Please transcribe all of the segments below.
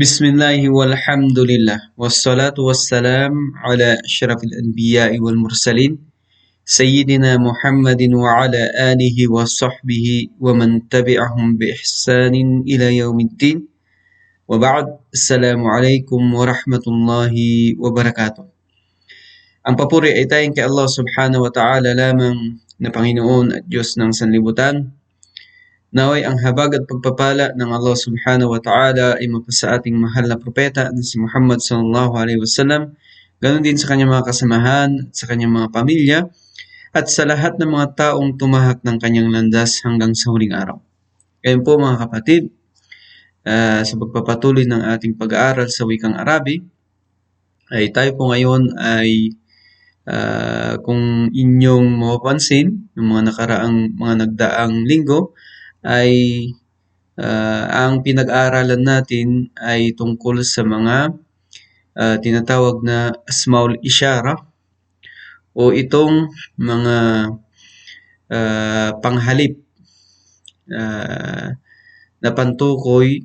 بسم الله والحمد لله والصلاة والسلام على أشرف الأنبياء والمرسلين سيدنا محمد وعلى آله وصحبه ومن تبعهم بإحسان إلى يوم الدين وبعد السلام عليكم ورحمة الله وبركاته Ang papuri ay tayong kay Allah subhanahu wa ta'ala lamang na Panginoon at Diyos ng sanlibutan. Naway ang habag at pagpapala ng Allah subhanahu wa ta'ala ay mapasa ating mahal na propeta na si Muhammad sallallahu alaihi wasallam. Ganon din sa kanyang mga kasamahan, sa kanyang mga pamilya, at sa lahat ng mga taong tumahak ng kanyang landas hanggang sa huling araw. Ngayon po mga kapatid, uh, sa pagpapatuloy ng ating pag-aaral sa wikang Arabi, ay tayo po ngayon ay uh, kung inyong mapapansin, ng mga nakaraang mga nagdaang linggo, ay uh, ang pinag-aaralan natin ay tungkol sa mga uh, tinatawag na asmaul isyara o itong mga uh, panghalip uh, na pantukoy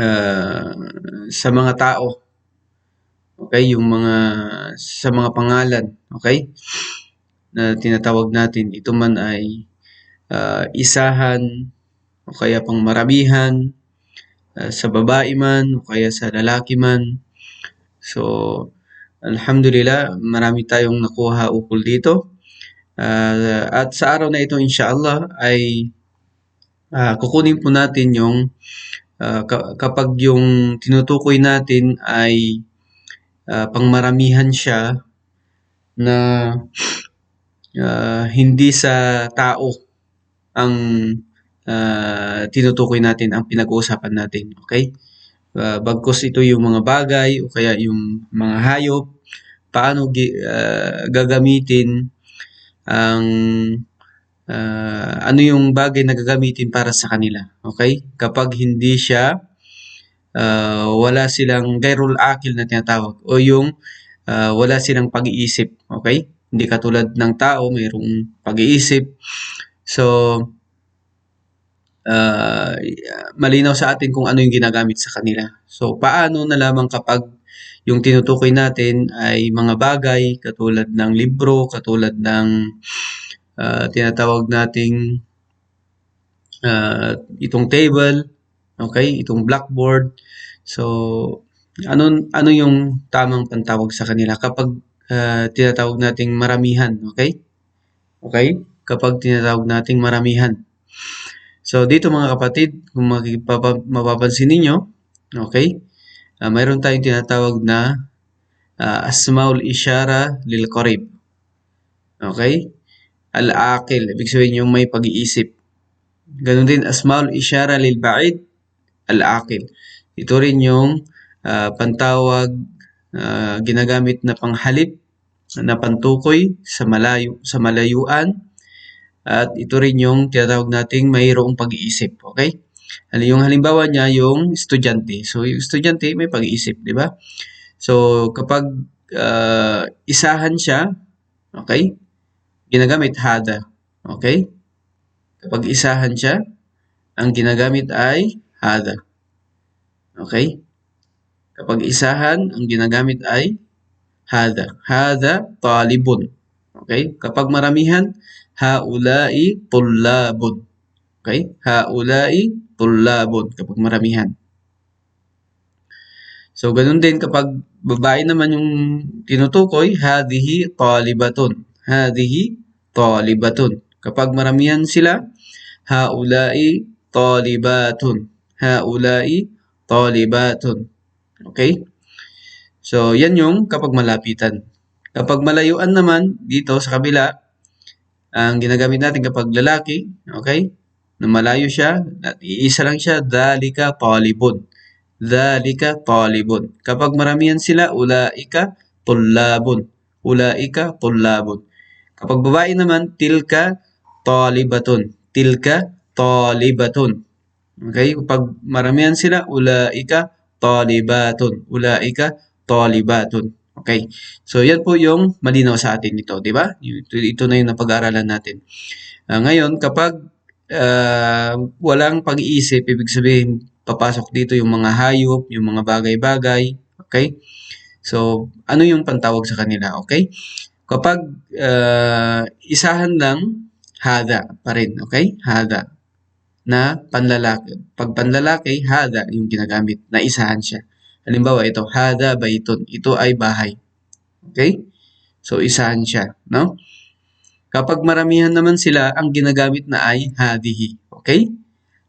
uh, sa mga tao. Okay, yung mga sa mga pangalan, okay? Na tinatawag natin, ito man ay uh, isahan o kaya pang maramihan uh, sa babae man o kaya sa lalaki man. So, alhamdulillah, marami tayong nakuha ukol dito. Uh, at sa araw na ito, inshallah, ay uh, kukunin po natin yung uh, kapag yung tinutukoy natin ay uh, pangmaramihan siya na uh, hindi sa tao ang uh, tinutukoy natin, ang pinag-uusapan natin. Okay? Uh, bagkos ito yung mga bagay o kaya yung mga hayop, paano uh, gagamitin ang uh, ano yung bagay na gagamitin para sa kanila. Okay? Kapag hindi siya uh, wala silang gairul akil na tinatawag o yung uh, wala silang pag-iisip. Okay? Hindi katulad ng tao, mayroong pag-iisip. So, uh, malinaw sa atin kung ano yung ginagamit sa kanila. So, paano na lamang kapag yung tinutukoy natin ay mga bagay katulad ng libro, katulad ng uh, tinatawag nating uh, itong table, okay, itong blackboard. So, ano ano yung tamang pantawag sa kanila kapag uh, tinatawag nating maramihan, okay? Okay? Kapag tinatawag nating maramihan. So, dito mga kapatid, kung mapapansin ninyo, okay, uh, mayroon tayong tinatawag na uh, asmaul isyara lil qarib. Okay? Al-aqil, ibig sabihin yung may pag-iisip. Ganon din, asmaul isyara lil ba'id, al-aqil. Ito rin yung uh, pantawag uh, ginagamit na panghalip na pantukoy sa malayo sa malayuan at ito rin yung tinatawag nating mayroong pag-iisip. Okay? Yung halimbawa niya, yung estudyante. So, yung estudyante may pag-iisip, di ba? So, kapag uh, isahan siya, okay? Ginagamit hada. Okay? Kapag isahan siya, ang ginagamit ay hada. Okay? Kapag isahan, ang ginagamit ay hada. Hada talibun. Okay? Kapag maramihan, haulai tullabun. Okay? Haulai tullabun kapag maramihan. So, ganun din kapag babae naman yung tinutukoy, hadihi talibatun. Hadihi talibatun. Kapag maramihan sila, haulai talibatun. Haulai talibatun. Okay? So, yan yung kapag malapitan. Kapag malayuan naman, dito sa kabila, ang ginagamit natin kapag lalaki, okay, na malayo siya, iisa lang siya, dalika talibun. Dalika talibun. Kapag maramihan sila, ulaika tullabun. Ulaika tullabun. Kapag babae naman, tilka talibatun. Tilka talibatun. Okay? Kapag maramihan sila, ulaika talibatun. Ulaika talibatun. Okay. So, yan po yung malinaw sa atin ito, di ba? Ito, ito na yung napag-aaralan natin. Uh, ngayon, kapag uh, walang pag-iisip, ibig sabihin, papasok dito yung mga hayop, yung mga bagay-bagay. Okay? So, ano yung pantawag sa kanila? Okay? Kapag uh, isahan lang, hada pa rin. Okay? Hada. Na panlalaki. Pag panlalaki, hada yung ginagamit. Na isahan siya. Halimbawa, ito, hada bayton. Ito ay bahay. Okay? So, isahan siya. No? Kapag maramihan naman sila, ang ginagamit na ay hadihi. Okay?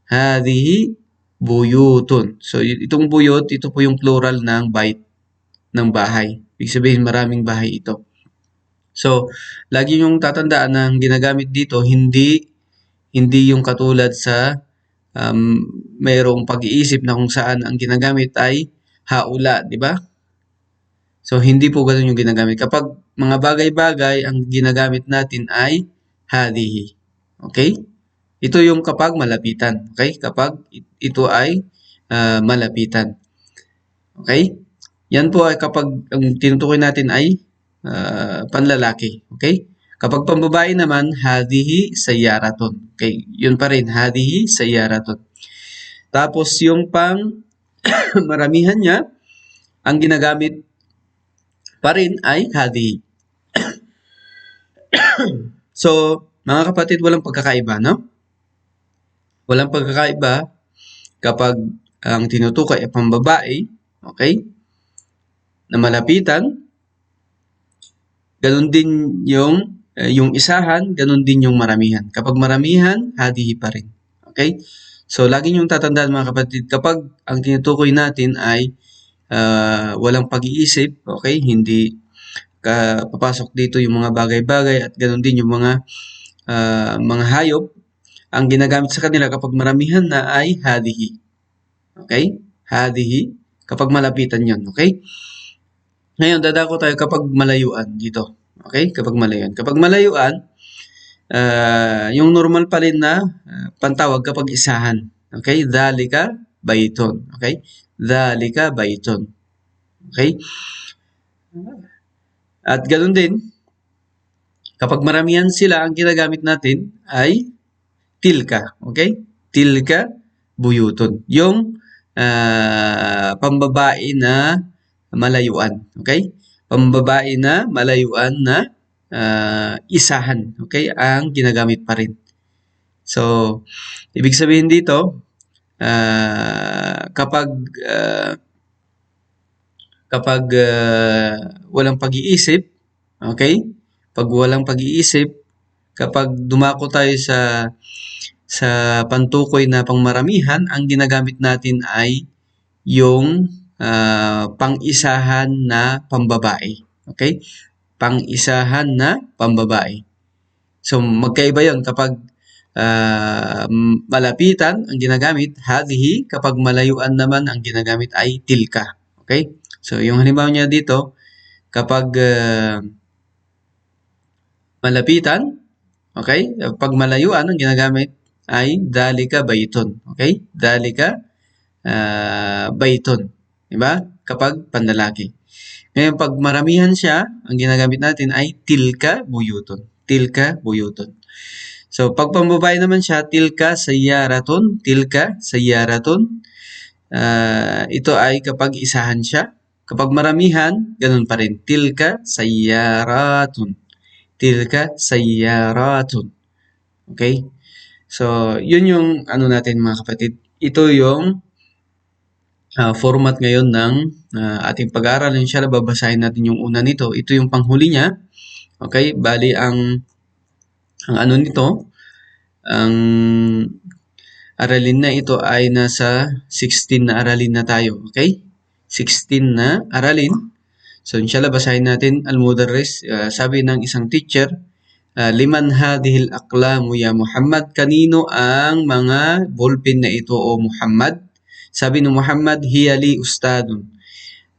Hadihi buyutun. So, itong buyot, ito po yung plural ng bait ng bahay. Ibig sabihin, maraming bahay ito. So, lagi yung tatandaan na ang ginagamit dito, hindi hindi yung katulad sa um, mayroong pag-iisip na kung saan ang ginagamit ay haula, di ba? So, hindi po ganun yung ginagamit. Kapag mga bagay-bagay, ang ginagamit natin ay hadihi. Okay? Ito yung kapag malapitan. Okay? Kapag ito ay uh, malapitan. Okay? Yan po ay kapag ang tinutukoy natin ay uh, panlalaki. Okay? Kapag pambabae naman, hadihi sayaraton. Okay? Yun pa rin, hadihi sayaraton. Tapos yung pang maramihan niya, ang ginagamit pa rin ay hadihi. so, mga kapatid, walang pagkakaiba, no? Walang pagkakaiba kapag ang tinutukoy ay pambabae, okay? na malapitan. Ganon din yung uh, yung isahan, ganon din yung maramihan. Kapag maramihan, hadihi pa rin. Okay? So, lagi niyong tatandaan mga kapatid, kapag ang tinutukoy natin ay uh, walang pag-iisip, okay, hindi ka, papasok dito yung mga bagay-bagay at ganon din yung mga uh, mga hayop, ang ginagamit sa kanila kapag maramihan na ay hadihi. Okay? Hadihi. Kapag malapitan yon Okay? Ngayon, dadako tayo kapag malayuan dito. Okay? Kapag malayuan. Kapag malayuan, uh, yung normal pa rin na uh, pantawag kapag isahan. Okay? Dalika baiton. Okay? Dalika baiton. Okay? At ganoon din, kapag maramihan sila, ang ginagamit natin ay tilka. Okay? Tilka buyuton. Yung uh, pambabae na malayuan. Okay? Pambabae na malayuan na uh, isahan. Okay? Ang ginagamit pa rin. So, ibig sabihin dito, uh, kapag uh, kapag uh, walang pag-iisip, okay? Pag walang pag-iisip, kapag dumako tayo sa sa pantukoy na pangmaramihan, ang ginagamit natin ay yung uh, pang-isahan na pambabae. Okay? Pang-isahan na pambabae. So, magkaiba yon kapag uh, malapitan ang ginagamit, hadihi. Kapag malayuan naman, ang ginagamit ay tilka. Okay? So, yung halimbawa niya dito, kapag uh, malapitan, okay? Pag malayuan, ang ginagamit ay dalika bayton. Okay? Dalika uh, bayton. Diba? Kapag panlalaki. Ngayon, pag maramihan siya, ang ginagamit natin ay tilka buyuton. Tilka buyuton. So, pag pambabae naman siya, tilka sayaraton. Tilka sayaraton. Uh, ito ay kapag isahan siya. Kapag maramihan, ganun pa rin. Tilka sayaratun. Tilka sayaratun. Okay? So, yun yung ano natin mga kapatid. Ito yung uh, format ngayon ng uh, ating pag-aaral. Inshallah, babasahin natin yung una nito. Ito yung panghuli niya. Okay, bali ang ang ano nito, ang aralin na ito ay nasa 16 na aralin na tayo. Okay? 16 na aralin. So, inshallah, basahin natin al-mudarris. Uh, sabi ng isang teacher, uh, liman hadihil aklamu ya Muhammad, kanino ang mga ballpen na ito o Muhammad? Sabi ni Muhammad, hiyali ustadun.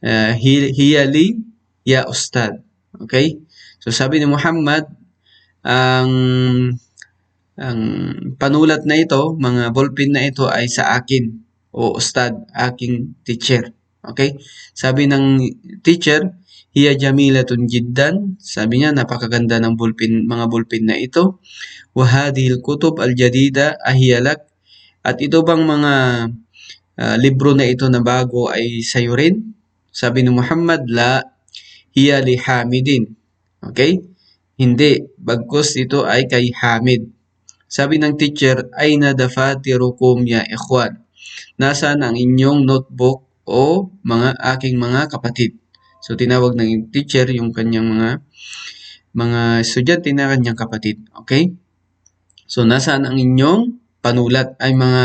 Uh, hiyali ya ustad. Okay? So sabi ni Muhammad, ang ang panulat na ito, mga ballpen na ito ay sa akin o ustad, aking teacher. Okay? Sabi ng teacher, hiya jamilatun jiddan. Sabi niya, napakaganda ng ballpen, mga ballpen na ito. Wahadil kutub al-jadida ahiyalak. At ito bang mga ah, libro na ito na bago ay sa'yo rin? Sabi ni Muhammad, la hiya li Hamidin. Okay? Hindi. Bagkus ito ay kay Hamid. Sabi ng teacher, ay nadafatirukum ya ikhwan. Nasaan ang inyong notebook o mga aking mga kapatid? So, tinawag ng teacher yung kanyang mga mga estudyante na kanyang kapatid. Okay? So, nasaan ang inyong panulat ay mga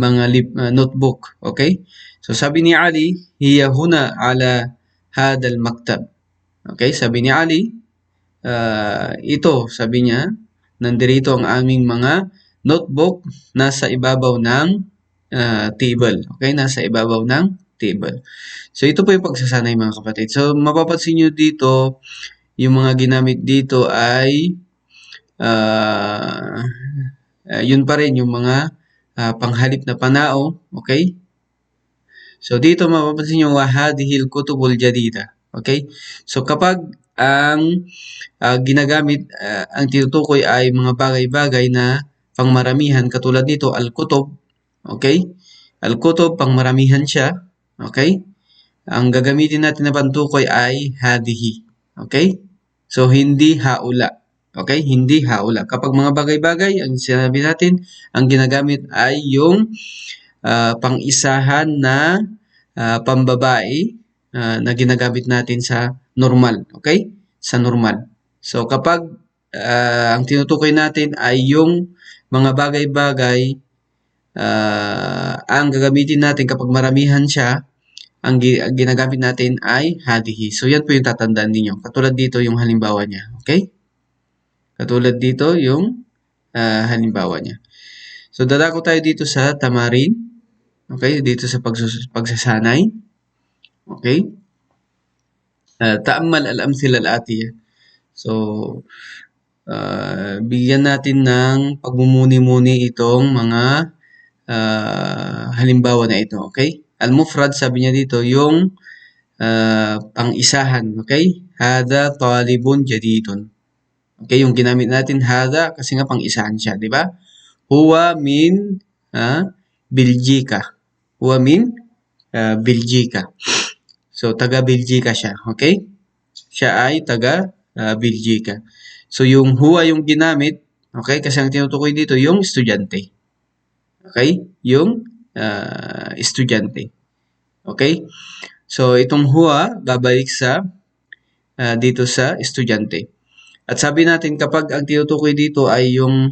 mga lib- uh, notebook. Okay? So, sabi ni Ali, hiya huna ala hadal maktab. Okay? Sabi ni Ali, uh, ito, sabi niya, nandirito ang aming mga notebook nasa ibabaw ng uh, table. Okay? Nasa ibabaw ng table. So, ito po yung pagsasanay mga kapatid. So, mapapansin nyo dito, yung mga ginamit dito ay uh, uh, yun pa rin yung mga uh, panghalip na panao. Okay? So, dito mapapansin nyo, wahadihil kutubul jadida. Okay? So, kapag ang uh, ginagamit, uh, ang tinutukoy ay mga bagay-bagay na pangmaramihan, katulad nito, al-kutub. Okay? Al-kutub, pangmaramihan siya. Okay? Ang gagamitin natin na pantukoy ay hadihi. Okay? So, hindi haula. Okay? Hindi haula. Kapag mga bagay-bagay, ang sinabi natin, ang ginagamit ay yung uh, pang-isahan na uh, pambabae uh, na ginagamit natin sa normal. Okay? Sa normal. So, kapag uh, ang tinutukoy natin ay yung mga bagay-bagay uh, ang gagamitin natin kapag maramihan siya, ang, ang ginagamit natin ay hadihi. So, yan po yung tatandaan ninyo. Katulad dito yung halimbawa niya. Okay? Katulad dito yung uh, halimbawa niya. So, dadako tayo dito sa tamarin. Okay? Dito sa pagsasanay. Okay? Uh, ta'ammal al-amthil al-atiyah. So, uh, bigyan natin ng pagmumuni-muni itong mga uh, halimbawa na ito. Okay? Al-mufrad, sabi niya dito, yung uh, pang-isahan. Okay? Hada talibun jadidun. Okay, yung ginamit natin hada kasi nga pang-isahan siya, di ba? Huwa min uh, Biljika. Huwa min uh, Biljika. So, taga Biljika siya. Okay? Siya ay taga uh, Biljika. So, yung huwa yung ginamit, okay? Kasi ang tinutukoy dito, yung estudyante. Okay? Yung uh, estudyante. Okay? So, itong huwa, babalik sa uh, dito sa estudyante. At sabi natin, kapag ang tinutukoy dito ay yung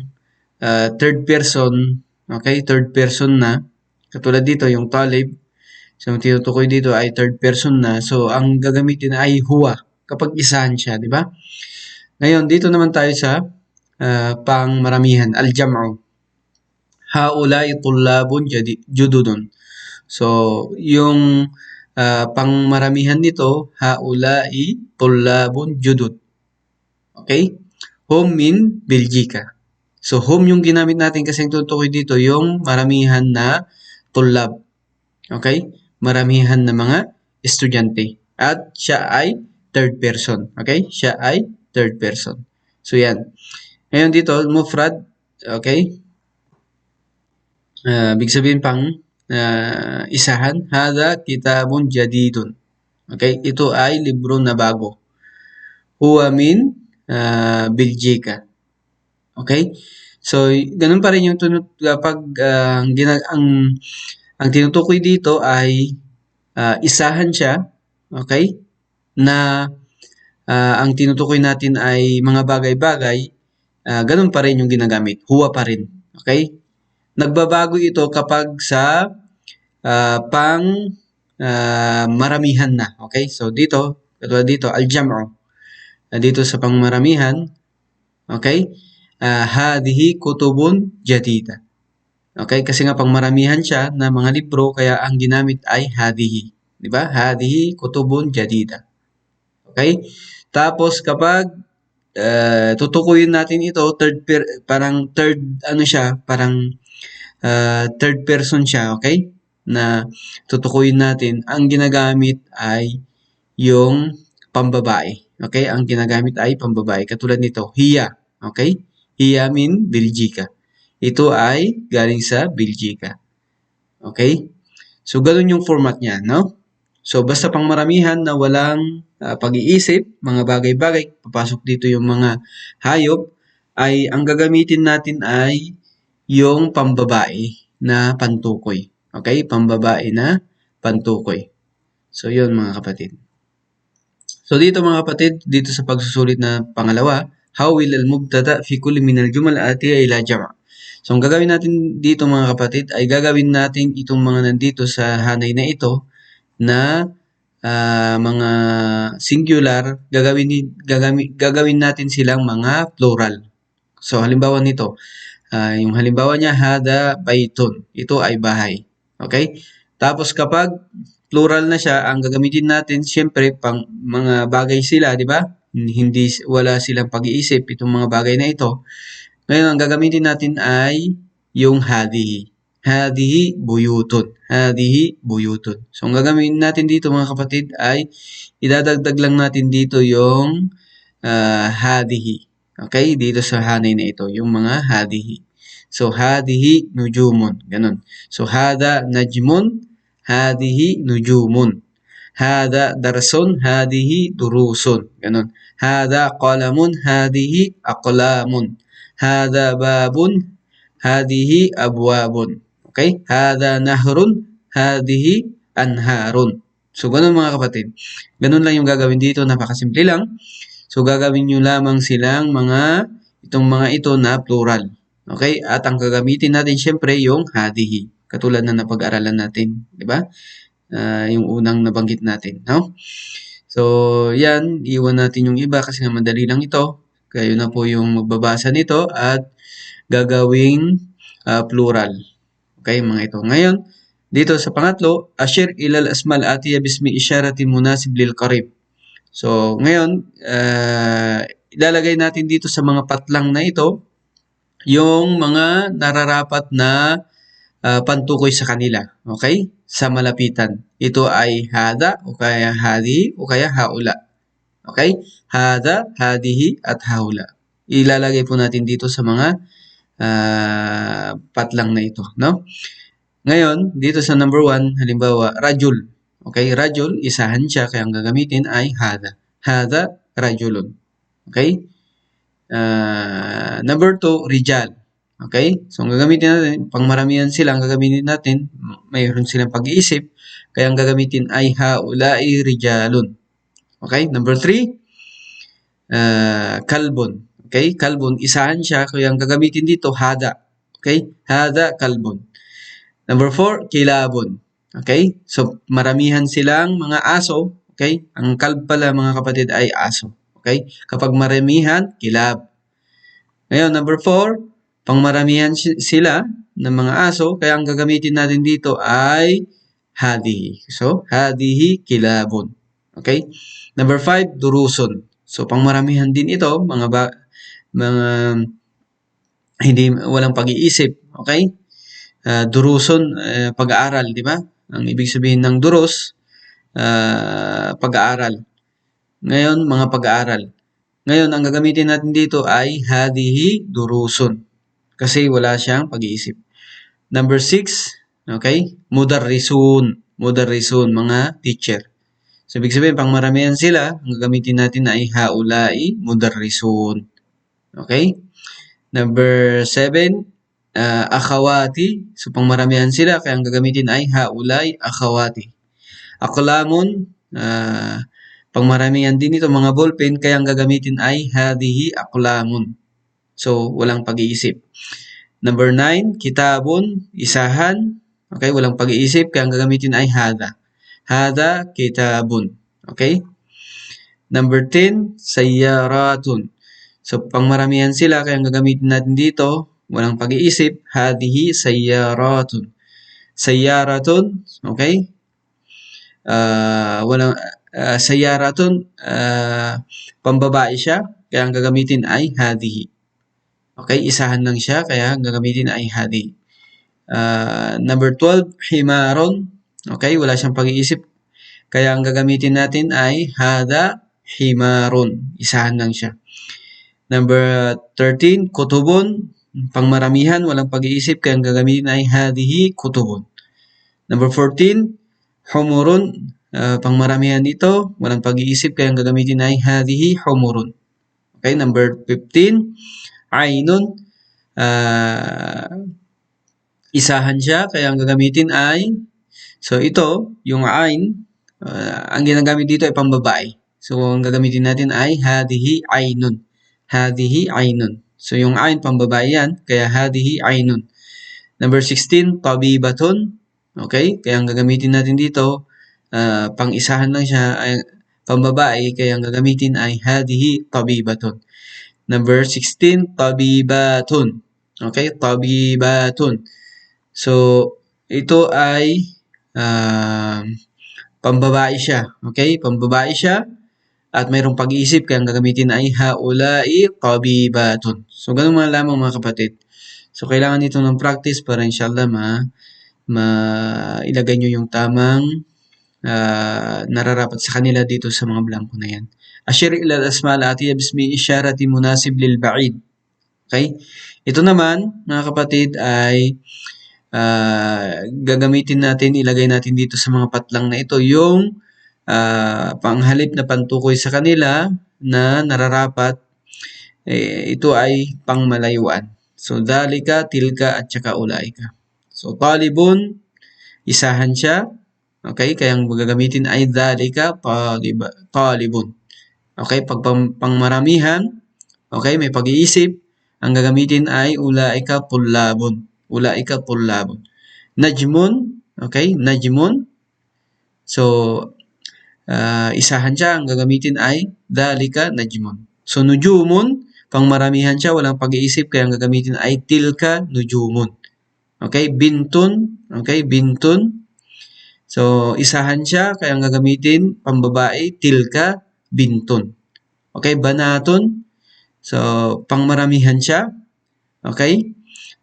uh, third person, okay, third person na, katulad dito, yung talib, so ang tinutukoy dito ay third person na, so ang gagamitin ay huwa, kapag isahan siya, di ba? Ngayon, dito naman tayo sa uh, pang maramihan, al-jam'u. Haulay tullabun jududun. So, yung uh, pangmaramihan nito, haulai tullabun judud. Okay? Home min Belgica. So, home yung ginamit natin kasi ang tutukoy dito yung maramihan na tulab. Okay? Maramihan na mga estudyante. At siya ay third person. Okay? Siya ay third person. So, yan. Ngayon dito, mufrad. Okay? Uh, big sabihin pang uh, isahan. Hada kitabun jadidun. Okay? Ito ay libro na bago. Huwa min uh, Belgica. Okay? So, ganun pa rin yung tunod kapag uh, ang, ginag ang, ang tinutukoy dito ay uh, isahan siya, okay? Na uh, ang tinutukoy natin ay mga bagay-bagay, uh, ganun pa rin yung ginagamit. Huwa pa rin. Okay? Nagbabago ito kapag sa uh, pang uh, maramihan na. Okay? So, dito, katulad dito, al-jam'u dito sa pangmaramihan, okay? Uh, hadihi kutubun jadida. Okay? Kasi nga pangmaramihan siya na mga libro, kaya ang ginamit ay hadihi. Di ba? Hadihi kutubun jadida. Okay? Tapos kapag uh, tutukuyin natin ito, third per, parang third, ano siya, parang uh, third person siya, okay? Na tutukuyin natin, ang ginagamit ay yung pambabae. Okay? Ang ginagamit ay pambabae. Katulad nito, hiya. Okay? Hiya mean Belgica. Ito ay galing sa Belgica. Okay? So, ganun yung format niya, no? So, basta pang maramihan na walang ah, pag-iisip, mga bagay-bagay, papasok dito yung mga hayop, ay ang gagamitin natin ay yung pambabae na pantukoy. Okay? Pambabae na pantukoy. So, yun mga kapatid. So, dito mga kapatid, dito sa pagsusulit na pangalawa, how will al-mubtada fi kulli min al-jumal atiya ila jama'? So, ang gagawin natin dito mga kapatid ay gagawin natin itong mga nandito sa hanay na ito na ah, mga singular, gagawin, gagami- gagawin natin silang mga plural. So, halimbawa nito, ah, yung halimbawa niya, hada baitun. Ito ay bahay. Okay? Tapos kapag plural na siya, ang gagamitin natin, siyempre, pang mga bagay sila, di ba? Hindi, wala silang pag-iisip itong mga bagay na ito. Ngayon, ang gagamitin natin ay yung hadihi. Hadihi buyutun. Hadihi buyutun. So, ang gagamitin natin dito mga kapatid ay idadagdag lang natin dito yung ah, hadihi. Okay? Dito sa hanay na ito, yung mga hadihi. So, hadihi nujumun. Ganun. So, hada najmun, hadihi nujumun. Hada darsun, hadihi durusun. Ganun. Hada qalamun, hadihi aqlamun. Hada babun, hadihi abwabun. Okay? Hada nahrun, hadihi anharun. So, ganun mga kapatid. Ganun lang yung gagawin dito. Napakasimple lang. So, gagawin nyo lamang silang mga, itong mga ito na plural. Okay? At ang gagamitin natin syempre yung hadihi. Katulad na napag-aralan natin. Di ba? Ah, yung unang nabanggit natin. No? So, yan. Iwan natin yung iba kasi nga madali lang ito. Kayo na po yung magbabasa nito at gagawing ah, plural. Okay, mga ito. Ngayon, dito sa pangatlo, ashir ilal asmal atiya bismi isyaratin munasib lil qarib. So, ngayon, ah, ilalagay natin dito sa mga patlang na ito yung mga nararapat na ah, pantukoy sa kanila. Okay? Sa malapitan. Ito ay hada o kaya hadi o kaya haula. Okay? Hada, hadihi at haula. Ilalagay po natin dito sa mga ah, patlang na ito. No? Ngayon, dito sa number 1, halimbawa, rajul. Okay? Rajul, isahan siya, kaya ang gagamitin ay hada. Hada, rajulun. Okay? Ah, number 2, rijal. Okay? So, ang gagamitin natin, pang maramihan sila, ang gagamitin natin, mayroon silang pag-iisip, kaya ang gagamitin ay haulai rijalun. Okay? Number 3, ah, kalbon. Okay? Kalbon, isahan siya, kaya ang gagamitin dito, hada. Okay? Hada, kalbon. Number 4, kilabon. Okay? So, maramihan silang mga aso. Okay? Ang kalb pala, mga kapatid, ay aso. Okay? Kapag maramihan, kilab. Ngayon, number 4, pang maramihan si- sila ng mga aso, kaya ang gagamitin natin dito ay hadihi. So, hadihi kilabon. Okay? Number 5, duruson. So, pang maramihan din ito, mga ba, mga hindi walang pag-iisip, okay? Ah, duruson, eh, pag-aaral, di ba? Ang ibig sabihin ng duros, ah, pag-aaral. Ngayon, mga pag-aaral. Ngayon, ang gagamitin natin dito ay hadihi durusun. Kasi wala siyang pag-iisip. Number six, okay? Mudarrisun. Mudarrisun, mga teacher. So, ibig sabihin, pang maramihan sila, ang gagamitin natin ay haulai mudarrisun. Okay? Number seven, ah, akhawati. So, pang maramihan sila, kaya ang gagamitin ay haulai akhawati. Aklamun, ah, pang maramihan din ito mga ballpen, kaya ang gagamitin ay hadihi aklamun. So, walang pag-iisip. Number nine, kitabun, isahan. Okay, walang pag-iisip, kaya ang gagamitin ay hada. Hada kitabun. Okay? Number 10, sayyaratun. So, pangmaramihan sila, kaya ang gagamitin natin dito, walang pag-iisip, hadihi sayyaratun. Sayyaratun, okay? Ah, walang ah, sayyaratun, ah, pambabae siya, kaya ang gagamitin ay hadihi. Okay, isahan lang siya, kaya ang gagamitin ay hadihi. Ah, number 12, himaron. Okay, wala siyang pag-iisip. Kaya ang gagamitin natin ay hada himaron. Isahan lang siya. Number 13, kutubun. Pangmaramihan, walang pag-iisip. Kaya ang gagamitin ay hadihi kutubun. Number 14, humurun. Uh, pangmaramihan dito, walang pag-iisip, kaya ang gagamitin ay hadihi humurun. Okay, number 15, ainun. Uh, isahan siya, kaya ang gagamitin ay, so ito, yung ain, uh, ang ginagamit dito ay pambabae. So, ang gagamitin natin ay hadihi ainun. Hadihi ainun. So, yung ain pambabae yan, kaya hadihi ainun. Number 16, tabibatun. Okay? Kaya ang gagamitin natin dito, uh, pang-isahan lang siya, ay pambabae, kaya ang gagamitin ay hadihi tabibatun. Number 16, tabibatun. Okay? Tabibatun. So, ito ay uh, pambabae siya. Okay? Pambabae siya at mayroong pag-iisip kaya ang gagamitin ay haulai tabibatun. So, ganun mga lamang mga kapatid. So, kailangan nito ng practice para inshallah ma mailagay nyo yung tamang uh, nararapat sa kanila dito sa mga blanco na yan. Ashir ila al-asma al-atiya bismi isyarati munasib lil ba'id. Okay? Ito naman, mga kapatid, ay uh, gagamitin natin, ilagay natin dito sa mga patlang na ito yung uh, panghalip na pantukoy sa kanila na nararapat, eh, ito ay pangmalayuan. So, dalika, tilka, at saka ulaika. So, talibun, isahan siya. Okay, kaya ang gagamitin ay dhalika talibun. Okay, pag pang, pangmaramihan, okay, may pag-iisip, ang gagamitin ay ulaika pullabun. Ulaika pullabun. Najmun, okay, najmun. So, uh, isahan siya, ang gagamitin ay dhalika najmun. So, nujumun, pangmaramihan siya, walang pag-iisip, kaya ang gagamitin ay tilka nujumun. Okay, bintun. Okay, bintun. So, isahan siya, kaya ang gagamitin, pambabae, tilka, bintun. Okay, banatun. So, pangmaramihan siya. Okay,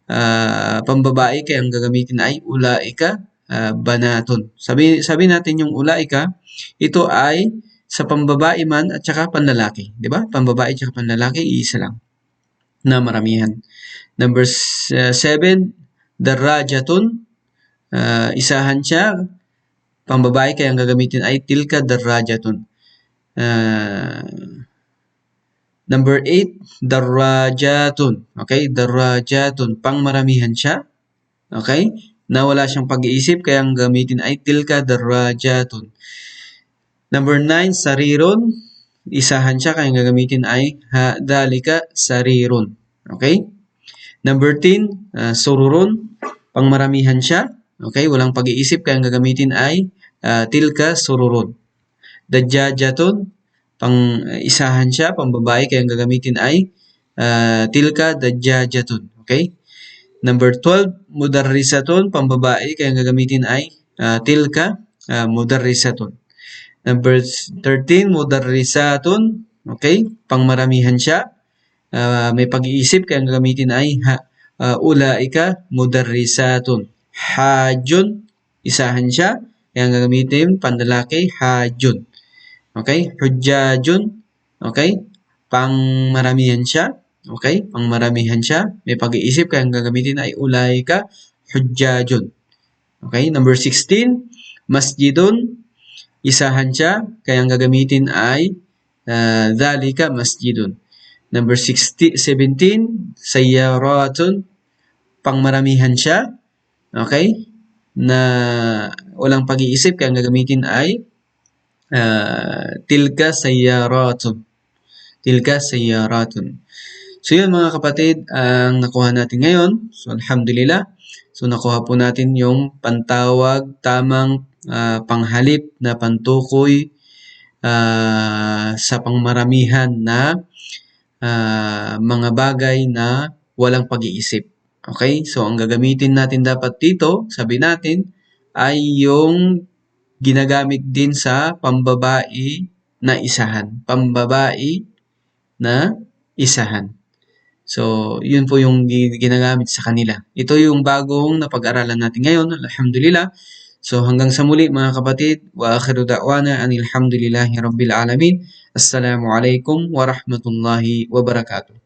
uh, pambabae, kaya ang gagamitin ay ulaika, uh, banatun. Sabi, sabi natin yung ulaika, ito ay sa pambabae man at saka panlalaki. Ba? Pambabae at saka panlalaki, isa lang na maramihan. Number 7, uh, darajatun, uh, isahan siya, pambabae kaya ang gagamitin ay tilka darajatun. Uh, number 8, darajatun. Okay, darajatun, pangmaramihan siya. Okay, na wala siyang pag-iisip kaya ang gamitin ay tilka darajatun. Number 9, sarirun. Isahan siya kaya ang gagamitin ay ha, dalika sarirun. Okay? Number 10, uh, sururun, pangmaramihan siya. Okay, walang pag-iisip kaya ang gagamitin ay uh, tilka sururun. Dajjajatun, pang uh, isahan siya, pang babae kaya gagamitin ay uh, tilka dajjajatun. Okay? Number 12, mudarrisatun, pang babae kaya gagamitin ay uh, tilka uh, mudarrisatun. Number 13, mudarrisatun, okay? Pangmaramihan siya uh, may pag-iisip kaya ang gagamitin ay ha, uh, ulaika mudarrisatun. Hajun, isahan siya. Kaya ang gagamitin pandalaki hajun. Okay? Hujjajun. Okay? Pangmaramihan siya. Okay? Pangmaramihan siya. May pag-iisip kaya ang gagamitin ay ulaika hujjajun. Okay? Number 16, masjidun. Isahan siya. Kaya gagamitin ay uh, dhalika masjidun. Number 60, 17, sayyaratun. Pangmaramihan siya. Okay? Na walang pag-iisip kaya ang gagamitin ay uh, tilka sayyaratun. Tilka sayyaratun. So yun mga kapatid, ang nakuha natin ngayon. So alhamdulillah. So nakuha po natin yung pantawag, tamang uh, panghalip na pantukoy uh, sa pangmaramihan na uh, mga bagay na walang pag-iisip. Okay? So, ang gagamitin natin dapat dito, sabi natin, ay yung ginagamit din sa pambabae na isahan. Pambabae na isahan. So, yun po yung ginagamit sa kanila. Ito yung bagong napag-aralan natin ngayon. Alhamdulillah. So, hanggang sa muli mga kapatid. Wa akhiru da'wana anilhamdulillahi rabbil alamin. Assalamualaikum warahmatullahi wabarakatuh.